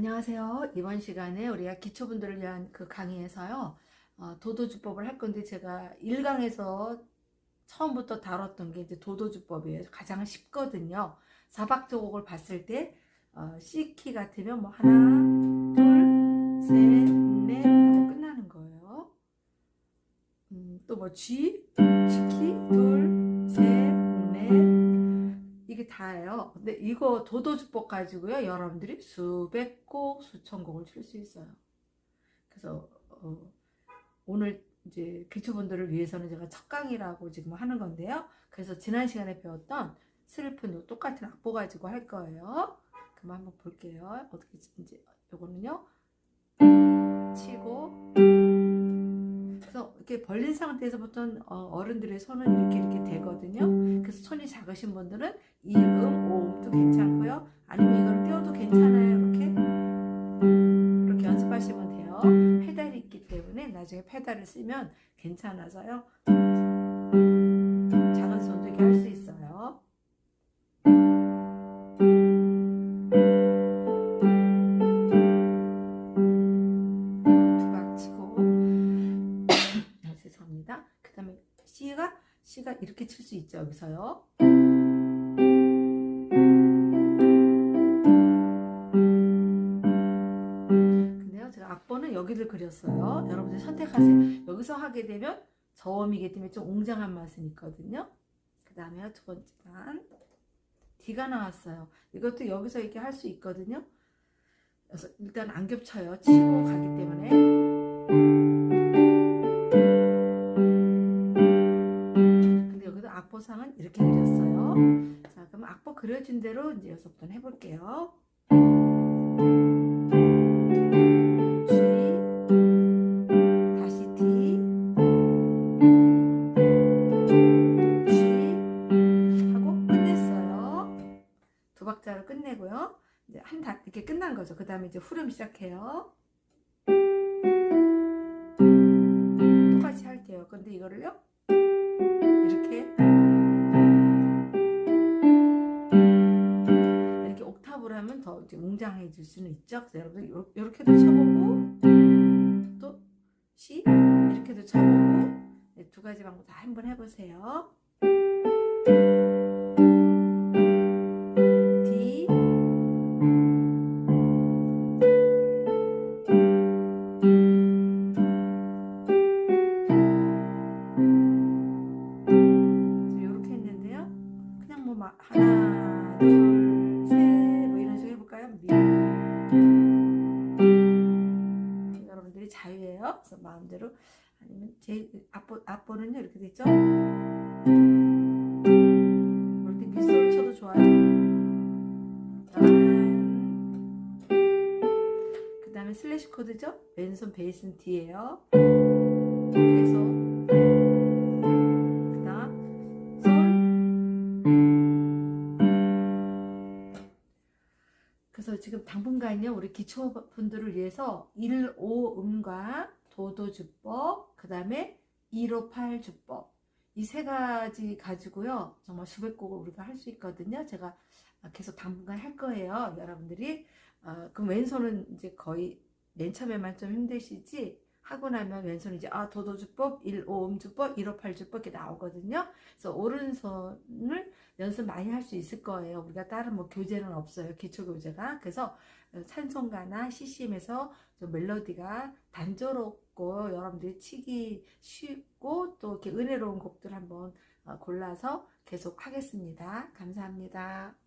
안녕하세요. 이번 시간에 우리가 기초분들을 위한 그 강의에서요. 어, 도도주법을 할 건데 제가 1강에서 처음부터 다뤘던 게 이제 도도주법이에요. 가장 쉽거든요. 사박조곡을 봤을 때 어, C키 같으면 뭐 하나, 둘, 셋, 넷 하고 끝나는 거예요. 음, 또 뭐 G, G키 다예요. 근데 이거 도도주법 가지고요. 여러분들이 수백 곡, 수천 곡을 칠 수 있어요. 그래서 어, 오늘 이제 기초분들을 위해서는 제가 첫 강의라고 지금 하는 건데요. 그래서 지난 시간에 배웠던 슬픈 요 똑같은 악보 가지고 할 거예요. 그럼 한번 볼게요. 어떻게 이제 요거는요. 치고 그래서 이렇게 벌린 상태에서 보통 어, 어른들의 손은 이렇게 이렇게 되거든요. 그래서 손이 작으신 분들은 이음, 오음도 괜찮고요. 아니면 이걸 띄워도 괜찮아요. 이렇게 이렇게 연습하시면 돼요. 페달이 있기 때문에 나중에 페달을 쓰면 괜찮아서요. 합니다. 그 다음에 C가 C가 이렇게 칠 수 있죠. 여기서요. 근데요, 제가 악보는 여기를 그렸어요. 여러분들 선택하세요. 여기서 하게 되면 저음이기 때문에 좀 웅장한 맛은 있거든요. 그 다음에 두 번째 단 D가 나왔어요. 이것도 여기서 이렇게 할 수 있거든요. 그래서 일단 안 겹쳐요. 치고 가기 때문에. 이렇게 그렸어요. 자, 그럼 악보 그려진 대로 이제 해볼게요. 끝냈어요. 두 박자로 끝내고요. 이제 한단 이렇게 끝난 거죠. 그 다음에 이제 후렴 시작해요. 옥탑으로 하면 더 이제 웅장해질 수는 있죠. 그래서 여러분들 요- 요렇게도 쳐보고 또 C 이렇게도 쳐보고 네, 두 가지 방법 다 한번 해보세요. 그래서 마음대로 아니면 제 앞보 앞보는요 이렇게. 이럴 때 빗소리 쳐도 좋아요. 그 다음에 슬래시 코드죠. 왼손 베이스는 솔 그래서 지금 당분간요 우리 기초분들을 위해서 1, 5 음과 도도주법 그 다음에 258 주법. 이 세 가지 가지고요 정말 수백 곡을 우리가 할 수 있거든요. 제가 계속 당분간 할 거예요 여러분들이. 어, 그럼 왼손은 이제 거의 맨 처음에만 좀 힘드시지 하고 나면 왼손 이제 아 도도주법 1, 5음 주법 158 주법 이렇게 나오거든요 그래서 오른손을 연습 많이 할 수 있을 거예요. 우리가 다른 뭐 교재는 없어요. 기초 교재가. 그래서 찬송가나 CCM에서 좀 멜로디가 단조롭고 여러분들이 치기 쉽고 또 이렇게 은혜로운 곡들 한번 어, 골라서 계속 하겠습니다. 감사합니다.